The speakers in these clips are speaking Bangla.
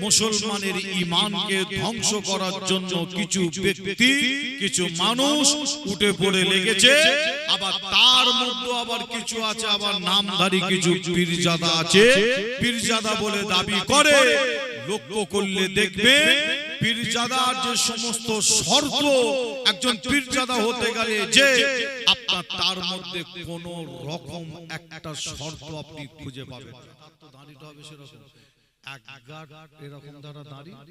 মুসলমানের ইমানকে ধ্বংস করার জন্য কিছু ব্যক্তি কিছু মানুষ উঠে পড়ে লেগেছে আবার তার মধ্যে আবার কিছু আছে আবার নামধারী কিছু পীরজাদা আছে। পীরজাদা বলে দাবি করে লক্ষ্য করলে দেখবে পীরজাদার যে সমস্ত শর্ত একজন পীরজাদা হতে গেলে যে আপনার তার মধ্যে কোন রকম একটা শর্ত আপনি খুঁজে পাবেন তার তো দাঁড়িতে হবে সেরকম। এক গাঁট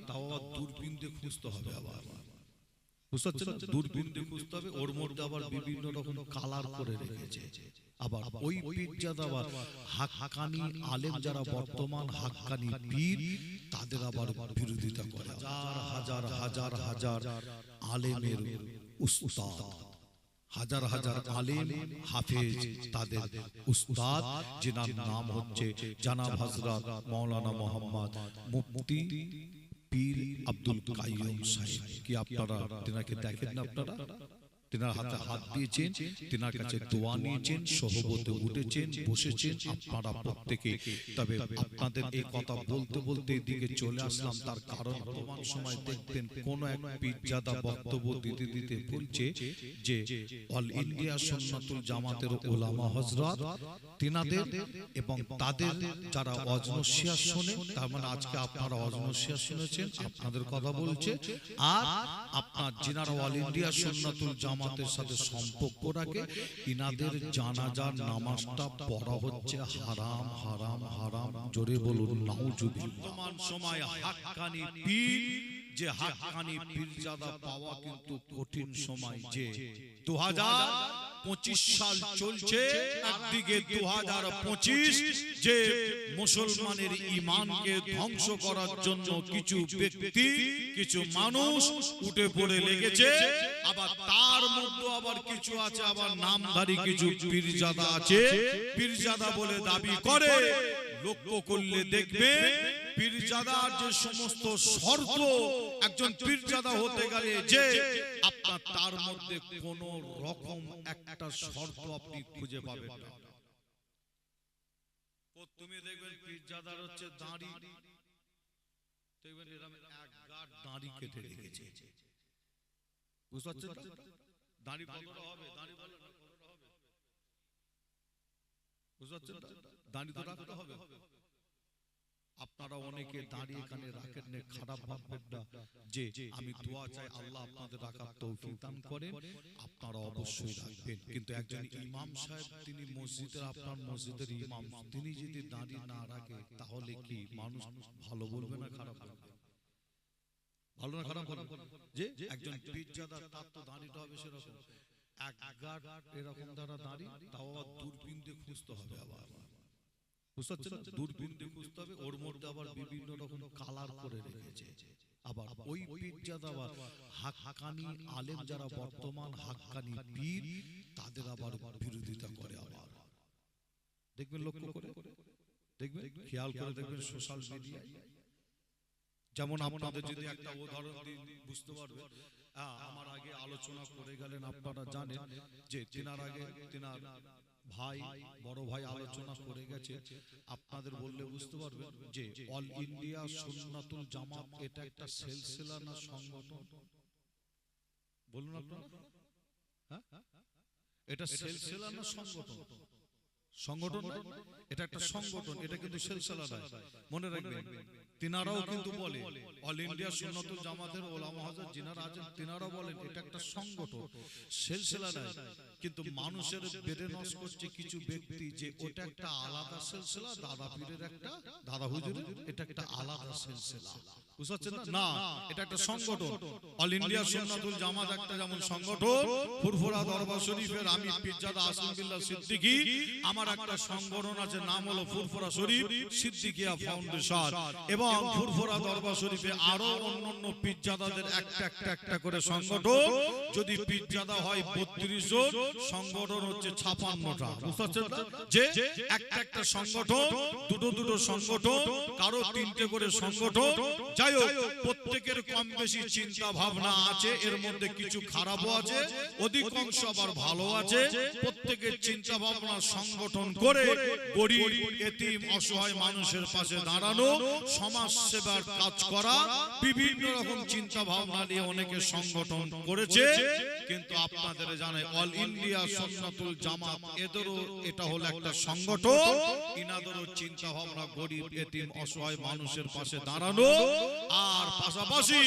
তাও আবার দূরবীন দিয়ে খুঁজতে হবে আবার। বুঝতে পারছেন? দূরবীন দিয়ে খুঁজতে হবে, ওর মধ্যে আবার বিভিন্ন রকম কালার করে রেখেছে। আবার ওই পীরজাদ আবার হাক্কানি আলেম বর্তমান হাক্কানি তাদের আবার বিরোধিতা করে। হাজার হাজার হাজার হাজার আলেমের উস্তাদ। হাজার হাজার আলেম, হাফেজ, তাদের উস্তাদ, যেনার নাম হচ্ছে জানাব হজরত মৌলানা মোহাম্মদ মুফতি পীর আব্দুল কাইয়ুম সাহেব। কি আপনারা, তেনাকে দেখেন আপনারা? তেনার হাতে হাত দিয়েছেন, তেনার কাছে দোয়া নিয়েছেন, সহবতে উঠেছেন, বসেছেন। আপনারা প্রত্যেকে তবে আপনাদের এই কথা বলতে বলতে এদিকে চলে আসলাম। তার কারণ বর্তমান সময় দেখবেন কোন এক পীরজাদা বক্তব্য দিতে দিতে বলছে যে, অল ইন্ডিয়া সুন্নাতুল জামাতের ওলামা হযরত, তিনাদের এবং তাদের যারা অজনসিয়া শোনে, তার মানে আজকে আপনারা অজনসিয়া শুনেছেন, আপনাদের কথা বলছে, আর আপনার যিনারা অল ইন্ডিয়া সুন্নাতুল জামাতের সাথে সম্পর্ক রাখে, ইনাদের জানাজার নামাজটা পড়া হচ্ছে হারাম হারাম হারাম। জোরে বলুন, নাউজুবিল্লাহ। বর্তমান সময় হাক্কানি পীর, যে হাক্কানি পীরজাদা পাওয়া কিন্তু কঠিন সময় যে। 2025 সাল চলছে একদিকে 2025 যে মুসলমানের ইমানকে ধ্বংস করার জন্য কিছু ব্যক্তি কিছু মানুষ উঠে পড়ে লেগেছে। আবার তার মধ্যে আবার কিছু আছে আবার নামধারী কিছু পীরজাদা আছে। পীরজাদা বলে দাবি করে লক্ষ্য করলে দেখবে পীরজাদার যে সমস্ত শর্ত একজন পীরজাদা হতে গেলে যে আপনার তার মধ্যে কোন রকম একটা শর্ত আপনি খুঁজে পাবেন না। তুমি দেখবেন পীরজাদার হচ্ছে দাড়ি। দেখবেন এরকম এক গাঁট দাড়ি কেটে রেখেছে। বুঝতে পারছেন? দাড়ি কতটা হবে? দাড়ি না, কতটা হবে বুঝতে পারছেন তো? রাখতে হবে। আপনারা অনেকে দাঁড়িয়ে এখানে রাখেন না খারাপ ভাববেন না। যে আমি দোয়া চাই আল্লাহ আপনাদের রাখার তৌফিক দান করেন। আপনারা অবশ্যই রাখবেন। কিন্তু একজন ইমাম সাহেব তিনি মসজিদের আপনার মসজিদের ইমাম। তিনি যদি দাঁড়িয়ে না রাখে তাহলে কি মানুষ ভালো বলবে না খারাপ বলবে? ভালো না খারাপ বলবে? যে একজন পীরজাদা তার তো দাঁড়িতে হবে সেরকম। আলেম যারা বর্তমান হাক্কানি পীর, তাদের আবার বিরোধিতা করে আবার। দেখবেন লক্ষ্য করে? দেখবেন? খেয়াল করে দেখবেন সোশ্যাল মিডিয়ায় যেমন আপনাদের যদি একটা উদাহরণ বুঝতে পারবেন? আমার আগে আলোচনা করে গেলেন আপনারা জানেন যে তিনার আগে তিনার ভাই বড় ভাই আলোচনা করে গেছে। আপনাদের বললে বুঝতে পারবেন যে অল ইন্ডিয়া সুন্নাতুল জামাত এটা একটা সিলসিলা না সংগঠন? বলুন আপনারা। হ্যাঁ? এটা সিলসিলা না সংগঠন? সংগঠন? এটা একটা সংগঠন এটা কিন্তু সিলসিলা নয়। মনে রাখবেন তিনারাও কিন্তু বলে অল ইন্ডিয়া সুন্নাতুল জামাতের ওলামা আছেন তিনারাও বলেন এটা একটা সংগঠন। সিলসিলা নয়। কিন্তু মানুষের বেড়ে নষ্ট করছে কিছু ব্যক্তি যে ওটা একটা আলাদা সিলসিলা দাদা পীরের একটা দাদা হুজুরের এটা একটা আলাদা সিলসিলা। বুঝতে পারছেন না? না এটা একটা সংগঠন। অল ইন্ডিয়া সুন্নাতুল জামাত একটা যেমন সংগঠন। ফুরফুরা দরবার শরীফের আমি পিজ্জাদা আসিম সিদ্দিকী। আমার একটা সংগঠন আছে নাম হলো ফুরফুরা শরীফ। সিদ্দিকিয়া ফাউন্ডেশন। এবং ফুরফুরা দরবার শরীফে আরও অন্যান্য পিজ্জাদাদের একটা একটা একটা করে সংগঠন। যদি পিজ্জাদা হয় বত্রিশ জন সংগঠন হচ্ছে ছাপান্নটা। বুঝতে পারছেন? যে একটা একটা সংগঠন দুটো দুটো সংগঠন কারও তিনটে করে সংগঠন যাই যাই হোক প্রত্যেকের কম বেশি চিন্তা ভাবনা আছে এর মধ্যে কিছু খারাপও আছে অধিকাংশ আবার ভালো আছে প্রত্যেকের চিন্তা ভাবনা সংগঠন করে গরিব এতিম অসহায় মানুষের পাশে দাঁড়ানো সমাজ সেবার কাজ করা বিভিন্ন রকম চিন্তা ভাবনা নিয়ে অনেকে সংগঠন করেছে কিন্তু আপনাদের জানে অল ইন্ডিয়া সন্ন্যাতুল জামাত এদেরও এটা হলো একটা সংগঠন। ইনাদেরও চিন্তা ভাবনা গরিব এতিম অসহায় মানুষের পাশে দাঁড়ানো আর পাশাপাশি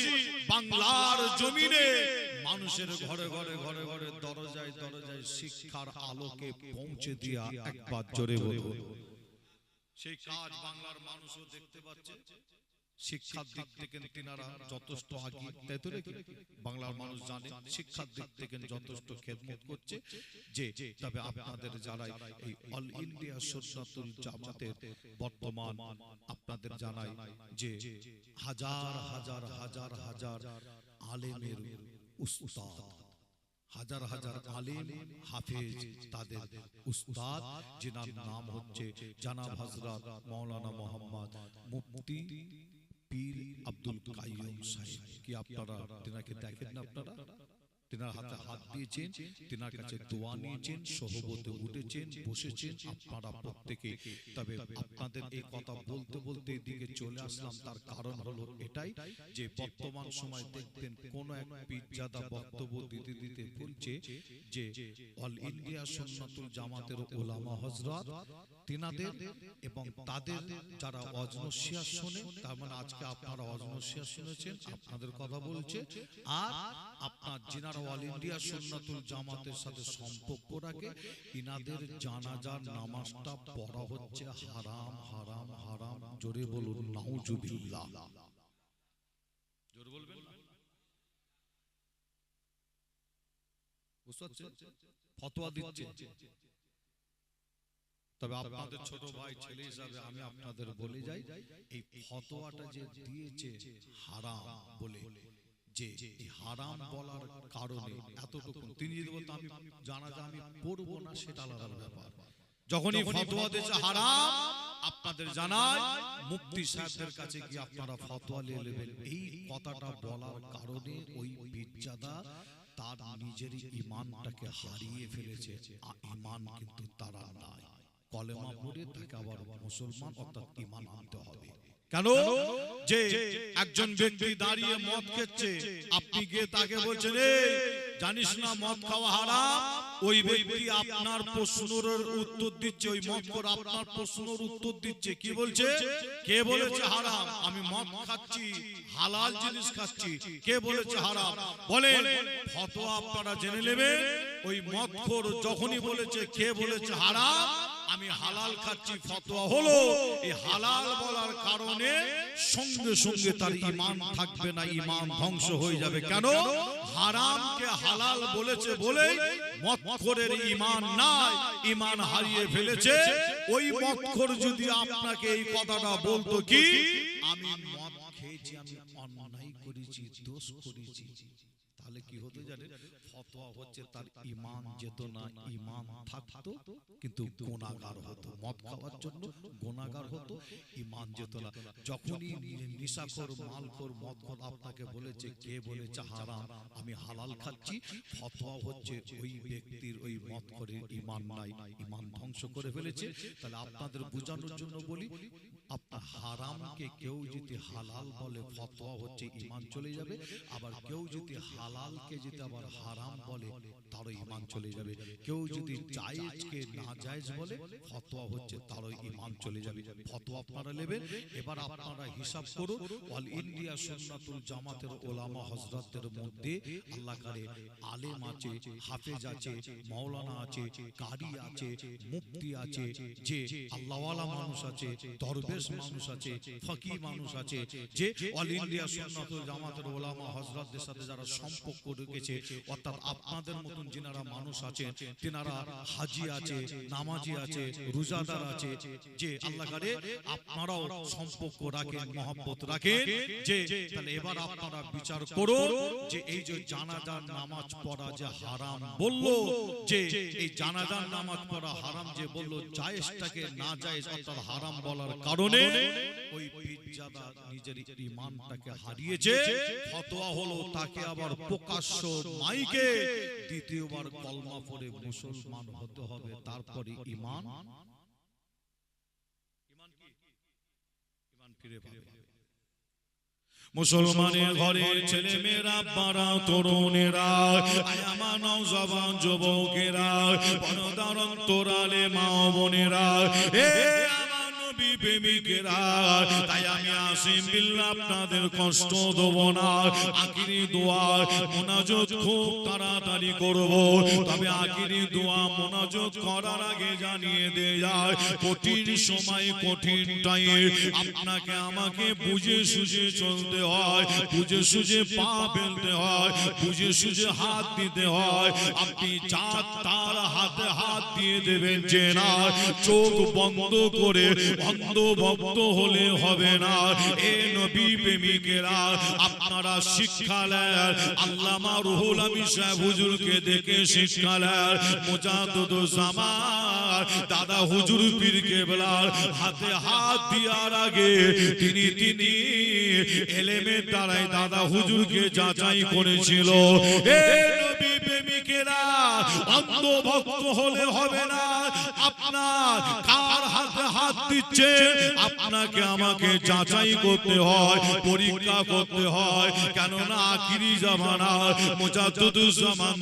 বাংলার জমিনে মানুষের ঘরে ঘরে ঘরে ঘরে দরজায় দরজায় শিক্ষার আলোকে পৌঁছে দিয়া একবার জোরে বলব সেই কাজ বাংলার মানুষও দেখতে পাচ্ছে। শিক্ষার দিক থেকে তিনারা যথেষ্ট আগে তাই তো বাংলার মানুষ জানে শিক্ষার দিক থেকে যথেষ্ট খেদমত করছে যে তবে আপনাদের যারা এই অল ইন্ডিয়া সুন্নাতুল জামাতের বর্তমান আপনাদের জানাই যে হাজার হাজার হাজার হাজার আলেমের উস্তাদ হাজার হাজার আলিম হাফেজ তাদের উস্তাদ যেনার নাম হচ্ছে জানাব হযরত মাওলানা মোহাম্মদ মুফতি পীর আব্দুল কাইয়ুম সাহেব কি আপনারা তেনাকে দেখেন না আপনারা তেনার হাতে হাত দিয়েছেন তেনার কাছে দোয়া নিয়েছেন সহবতে উঠেছেন বসেছেন আপনারা প্রত্যেকে। তবে আপনাদের এই কথা বলতে বলতে এদিকে চলে আসলাম তার কারণ হলো এটাই যে বর্তমান সময় দেখবেন কোন এক বক্তব্য দিতে দিতে বলছে যে অল ইন্ডিয়া জামাতের ওলামা তিনাদের এবং তাদের যারা অজনসিয়া শোনে তার মানে আজকে আপনারা অজনসিয়া শুনেছেন আপনাদের কথা বলছে। আর আপনার আপনাদের ছোট ভাই, ছেলে হিসাবে আমি আপনাদের বলে যাই, এই ফতোয়াটা যে দিয়েছে হারাম বলে। যে হারাম বলার কারণে এতটুকু তিনি যদি বলতো আমি জানা যা আমি পড়ব না সেটা আলাদা ব্যাপার। যখনই ফতোয়া দিয়েছে হারাম আপনাদের জানাই মুফতি সাহেবদের কাছে গিয়ে আপনারা ফতোয়া নিয়ে নেবেন। এই কথাটা বলার কারণে ওই বিজ্জাদা তার নিজেরই ইমানটাকে হারিয়ে ফেলেছে। ইমান কিন্তু তারা নাই। কলেমা পড়ে তাকে আবার মুসলমান অর্থাৎ ইমান আনতে হবে। কেন? যে একজন ব্যক্তি দাঁড়িয়ে মদ খেচ্ছে আপনি গিয়ে তাকে বলছেন জানিস না মদ খাওয়া হারাম? ওই ব্যক্তি আপনার প্রশ্নের উত্তর দিচ্ছে ওই মদ করে আপনার প্রশ্নের উত্তর দিচ্ছে। কি বলছে? কে বলেছে হারাম? আমি মদ খাচ্ছি হালাল জিনিস খাচ্ছি। কে বলেছে হারাম? বলেন ফতোয়া আপনারা জেনে নেবেন ওই মদখোর যখনই বলেছে কে বলেছে হারাম আমি হালাল খাচ্ছি ফতোয়া হলো। এই হালাল বলার কারণে সঙ্গে সঙ্গে তার ইমান থাকবে না ইমান ধ্বংস হয়ে যাবে। কেন? হারামকে হালাল বলেছে বলে মৎখরের ইমান নাই ইমান হারিয়ে ফেলেছে। ওই মৎখর যদি আপনাকে এই কথাটা বলতো কি? আমি মদ খেয়েছি আমি অন্যায় করেছি দোষ করেছি। তাহলে কি হতে জানে ফতোয়া হচ্ছে তার ইমান যেত না ইমান থাকতো, কিন্তু গোনাগার হতো। মদ খাওয়ার জন্য গোনাগার হতো ইমান যেত না যখনই নিশাখোর, মালখোর আপনাকে বলেছে, কে বলেছে হারাম, আমি হালাল খাচ্ছি, ফতোয়া হচ্ছে ওই ব্যক্তির ওই মদখোরের ইমান নাই। ইমান ধ্বংস করে ফেলেছে। তাহলে আপনাদের বোঝানোর জন্য বলি, আপনার হারামকে কেউ যদি হালাল বলে, ফতোয়া হচ্ছে ইমান চলে যাবে। আবার কেউ যদি হালালকে যদি আবার হারাম বলে। তারও ইমান চলে যাবে। কেউ যদি জায়েজকে না জায়েজ বলে ফতোয়া হচ্ছে তারও ইমান চলে যাবে। ফতোয়া আপনারা নেবেন। এবার আপনারা হিসাব করুন। অল ইন্ডিয়া সুন্নাতুল জামাতের ওলামা হযরতদের মধ্যে আল্লাহ করে আলেম আছে হাফেজ আছে মাওলানা আছে কারি আছে মুফতি আছে যে আল্লাহওয়ালা মানুষ আছে দরবেশ মানুষ আছে ফকি মানুষ আছে যে অল ইন্ডিয়া সুন্নাতুল জামাতের ওলামা হযরতদের সাথে যারা সম্পর্ক সম্পর্ক রেখেছে অর্থাৎ আপনাদের মতন যিনারা মানুষ আছেন তেনারা হাজি আছে নামাজি আছে রোজাদার আছে যে আল্লাহ কারে আপনারাও সম্পর্ক রাখেন মহব্বত রাখেন যে তাহলে এবার আপনারা বিচার করুন যে এই যে জানাজার নামাজ পড়া যে হারাম বলল যে এই জানাজার নামাজ পড়া হারাম যে বলল জায়েজটাকে না জায়েজ অর্থাৎ হারাম বলার কারণে ওই পীরজাদা নিজের ইমানটাকে হারিয়েছে ফতোয়া হলো তাকে আবার প্রকাশ্য মাইকে দ্বিতীয়বার কলমা পড়ে মুসলমান হতে হবে তারপরে ইমান ফিরে পাবে। মুসলমানের ঘরের ছেলে মেয়েরা বাড়া তরুণেরা আমার নওজবান যুবকেরা পরদার অন্তরালে মা বোনেরা এ আমার নবী প্রেমিকেরা তাই আমি আসিম বিল্লাহ, আপনাদের কষ্ট দেব না। আখিরি দোয়া মোনাজত খুব তাড়াতাড়ি করব। তবে আখিরি দোয়া মোনাজত করার আগে জানিয়ে দে যায় কঠিন সময়, কঠিন টাইম। আপনাকে আমাকে বুঝে সুঝে চলতে হয়, বুঝে সুঝে পা ফেলতে হয়, বুঝে সুঝে হাত দিতে হয়। আপনি চার তার হাতে হাত দিয়ে দেবেন যে না, চোখ বন্ধ করে অন্ধ হলে হবে না। এ নবী প্রেমিকেরা, আপনারা শিক্ষা নেন। আল্লামা রুহুল আমিন সাহেব হুজুরকে দেখে শিক্ষা নেন। মুজাদুদুজ্জামান দাদা হুজুর পীর কেবলার হাতে হাত দেওয়ার আগে তিনি তিনি এলেমের দ্বারাই দাদা হুজুরকে যাচাই করেছিল। এ নবী প্রেমিকেরা অন্ধ ভক্ত হলে হবে না। আপনার কার হাতে হাত দিচ্ছে? আপনাকে আমাকে যাচাই করতে হয়, পরীক্ষা করতে হয়। কেননা আখিরি জামানা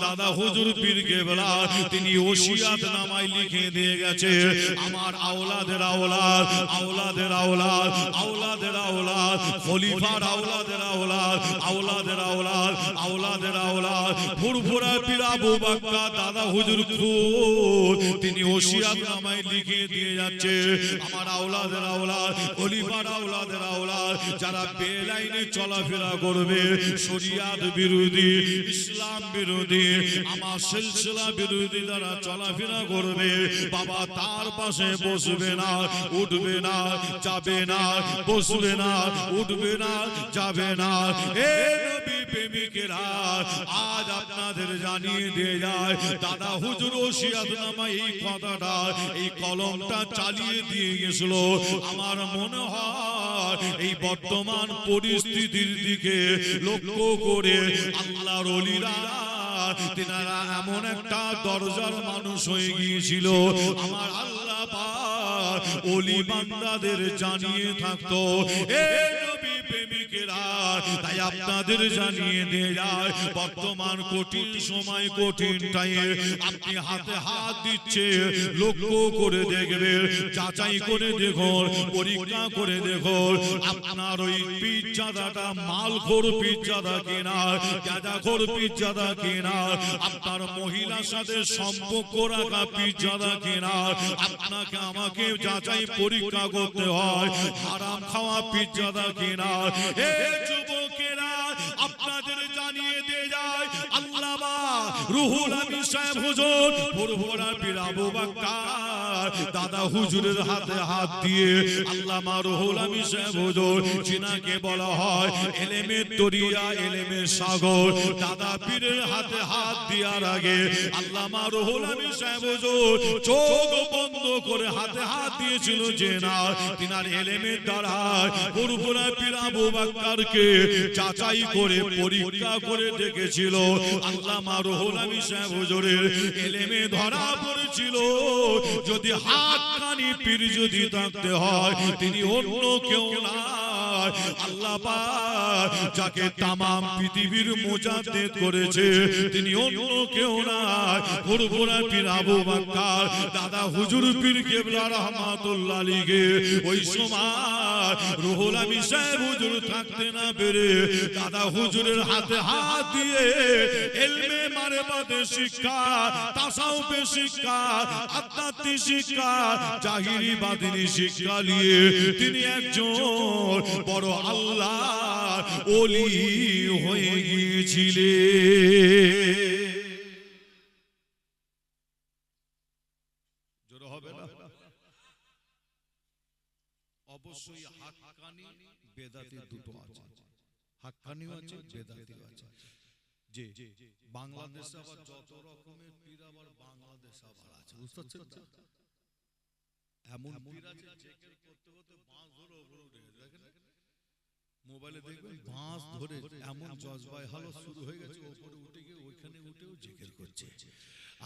দাদা হুজুর পীর কেবলা, তিনি ওসিয়াত লিখে দিয়ে গেছে। আমার আওলাদের আওলাদ আওলাদের আওলাদ আওলাদের আওলাদ, খলিফার আওলাদের আওলাদ আওলাদের আওলাদ আওলাদের আওলাদ ফুরফুরা দাদা হুজুর তিনি ওসিয়াত নামায় লিখে দিয়ে যাচ্ছে। আমার আওলাদের আওলাদ আওলাদের আওলাদ, যারা বেলাইনে চলাফেরা করবে, শরিয়াত বিরোধী, ইসলাম বিরোধী, আমার সিলসিলা বিরোধী চলাফেরা করবে, বাবা তার পাশে বসবে না, উঠবে না, যাবে না, বসবে না, উঠবে না, যাবে না। এ আজ আপনাদের জানিয়ে দিয়ে যায়, দাদা হুজুর ওসিয়াত নামা এই কথাটা এই কলমটা চালিয়ে দিয়ে গেছিল। আমার মনে হয় এই বর্তমান পরিস্থিতির দিকে লক্ষ্য করে আল্লাহর তেনারা এমন একটা দরজার মানুষ হয়ে গিয়েছিল। আমার আল্লাহ অলি বান্দাদের জানিয়ে থাকতো, এ প্রেমিকেরা তাই আপনাদের জানিয়ে দিয়ে বর্তমান কঠিন সময় কঠিন আপনি হাতে হাত দিচ্ছে, লক্ষ্য করে দেখবে যাচাই করে দেখুন, পরীক্ষা করে দেখুন, আপনার ওই পিজ্জাদাটা মালখোর পিজ্জাদা কিনা, গাঁজাখোর পিজ্জাদা কিনা, আপনার মহিলার সাথে সম্পর্ক রাখা পিজ্জাদা কিনা, আপনাকে আমাকে যাচাই পরীক্ষা করতে হয়, হারাম খাওয়া পিজ্জাদা কিনা। এ যুবকেরা আপনাদের জানিয়ে দিয়ে যায় আল্লামা রুহুল আমিন সাহেব হুজুর ফুরফুরা পীর আবু বাক্কার দাদা হুজুরের হাতে হাত দিয়ে আল্লামা রুহুল আমিন সাহেব হুজুর বলা হয় এলেমের দরিয়া এলেমের সাগর, দাদা পীরের হাতে হাত দেওয়ার আগে আল্লামা রুহুল আমিন সাহেব হুজুর চোখ বন্ধ করে হাতে হাত দিয়েছিল যে না, তিনার এলেমের দ্বারা ফুরফুরা পীর আবু বাক্কারকে করে পরীক্ষা করে রুহুল আমিন সাহেব হুজুরের এলেমে ধরা পড়েছিল। যদি হাত কানি পীর যদি থাকতে হয় তিনি অন্য কেউ না। আল্লাহ যাকে তামাম পৃথিবীর মোজাদ্দেদ করেছে, তিনি অন্য কেউ না ফুরফুরা পীর আবু বাক্কার দাদা হুজুর পীর কেবলা রহমাতুল্লাহ আলাইহি। ওই সময় রুহুল সাহেব হুজুর থাকতে না পেরে দাদা হুজুরের হাতে হাত দিয়ে এলমে মারেফাতে শিক্ষা, তাসাউফে শিক্ষা আধ্যাত্মিক শিক্ষা জাহিরি বাদিনী শিক্ষা নিয়ে তিনি একজন বড় আল্লাহ ওলি হয়ে গিয়েছিলে হবে না? অবশ্যই হাক্কানি বেদাতি দুটো আছে। হাক্কানিও আছে বেদাতিও আছে। যে বাংলাদেশে আবার যত রকমের পীর আবার বাংলাদেশ আবার আছে। বুঝতে পারছেন এমন পীর আছে করতে করতে বাঁশ ধরে উপরে উঠে দেখেন মোবাইলে দেখবেন বাঁশ ধরে এমন জজবাই হলো শুরু হয়ে গেছে উপরে উঠে গিয়ে ওইখানে উঠেও জেকের করছে।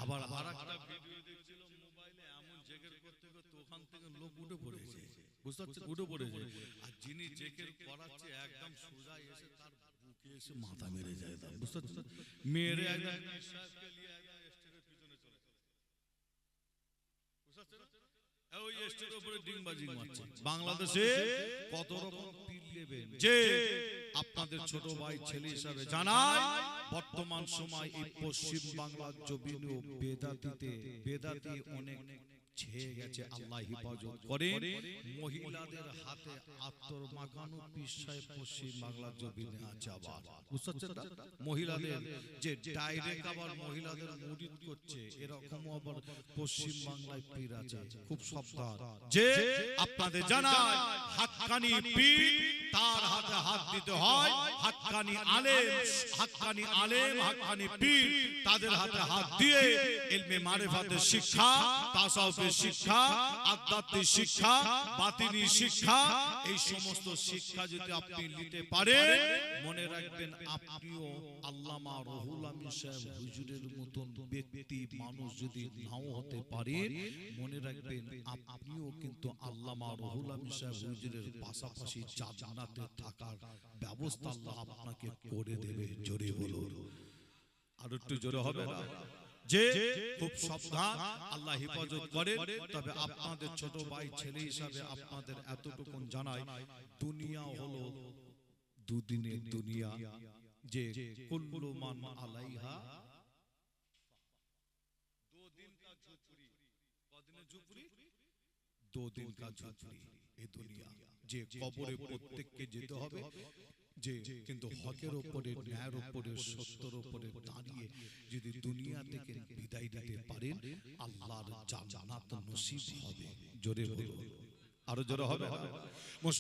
আবার আর একটা ভিডিও দেখছিলাম মোবাইলে এমন জেকের করতে করতে ওখান থেকে লোক উঠে পড়েছে। বুঝতে পারছেন? উঠে পড়েছে। আর যিনি জেকের করাচ্ছে একদম সোজা এসে তার বুকে এসে মাথা মেরে যায় তার, বুঝতে পারছেন? মেরে একদম নিয়ে একদম স্টেজের পিছনে চলে। বুঝতে পারছেন? ওই স্টেজের উপরে ডিংবাজি মারছে। বাংলাদেশে কত রকম যে আপনাদের ছোট ভাই ছেলে হিসাবে জানায় বর্তমান সময় এই পশ্চিম বাংলার জমিন বেদাতিতে বেদাতি অনেক ছেয়ে গেছে আল্লাহ হেফাজত করে মহিলাদের হাতে আত্মর মাখানো পিসায় পশ্চিম বাংলার জমিনে আছে আবার। বুঝতে মহিলাদের যে ডাইরেক্ট আবার মহিলাদের মুরিদ করছে এরকম আবার পশ্চিম বাংলায় পীর আছে। খুব সাবধান। যে আপনাদের জানায় হাক্কানি পীর তার হাতে হাত দিতে হয়। হাক্কানি আলেম হাক্কানি আলেম হাক্কানি পীর তাদের হাতে হাত দিয়ে ইলমে মারিফাতের শিক্ষা তাসাউফের শিক্ষা, আধ্যাত্মিক শিক্ষা, বাতিনি শিক্ষা, এই সমস্ত শিক্ষা যদি আপনি নিতে পারেন, মনে রাখবেন আপনিও আল্লামা রহুল আমিন সাহেব হুজুরের মতন ব্যক্তি, মানুষ যদি নাও হতে পারে, মনে রাখবেন আপনিও কিন্তু আল্লামা রহুল আমিন সাহেব হুজুরের পাশাপাশি জান্নাতে থাকার ব্যবস্থা আপনাকে করে দেবে। জোরে বলুন। আর একটু জোরে হবে না? যে খুব সাবধান আল্লাহ হেফাজত করে তবে আপনাদের ছোট ভাই ছেলে হিসাবে আপনাদের এতটুকু জানাই দুনিয়া হলো দুদিনের দুনিয়া। যে কুল্লু আলাইহা। দো কা ঝুপড়ি। কদিনে ঝুপড়ি? দো কা ঝুপড়ি। এ দুনিয়া। যে কবরে প্রত্যেককে যেতে হবে। যে কিন্তু হকের ওপরে ন্যায়ের ওপরে সত্যের উপরে দাঁড়িয়ে যদি দুনিয়া থেকে বিদায় দিতে পারেন আল্লাহর জান্নাত নসিব হবে। জোরে বলুন। আরও জোরে হবে।